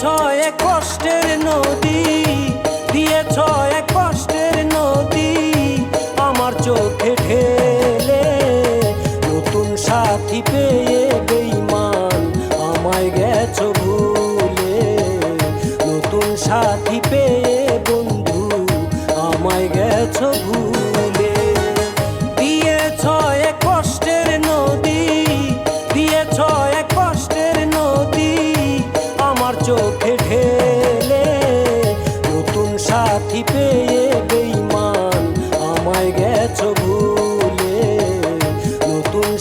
ছয় কষ্টের নদী দিয়ে এক কষ্টের নদী, আমার চোখে ঢেলে নতুন সাথী পেয়ে বেইমান আমায় গেছো ভুলে। নতুন সাথী পেয়ে বন্ধু আমায় গেছো ভুলে।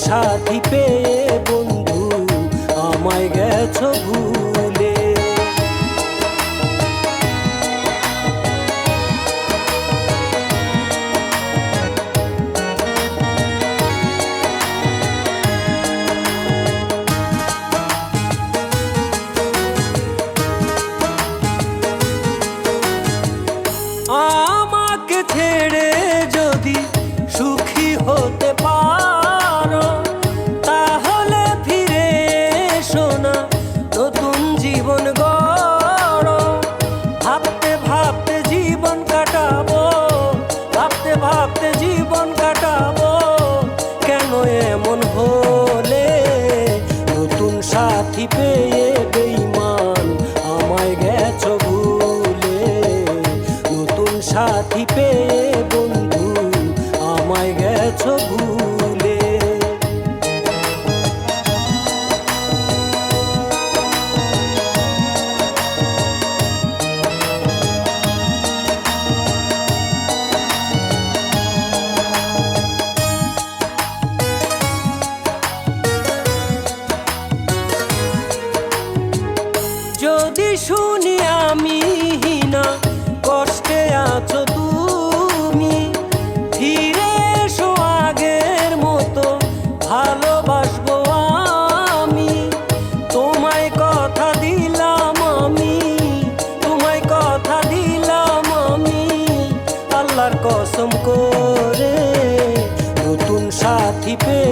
সাথী পেয়ে বন্ধু আমায় গেছ ভুলে। আমাকে ছেড়ে গেছো যদি শু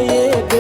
yeah.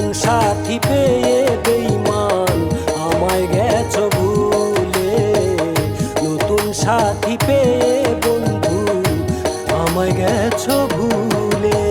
নতুন সাথী পেয়ে বেইমান আমায় গেছ ভুলে। নতুন সাথী পেয়ে বন্ধু আমায় গেছ ভুলে।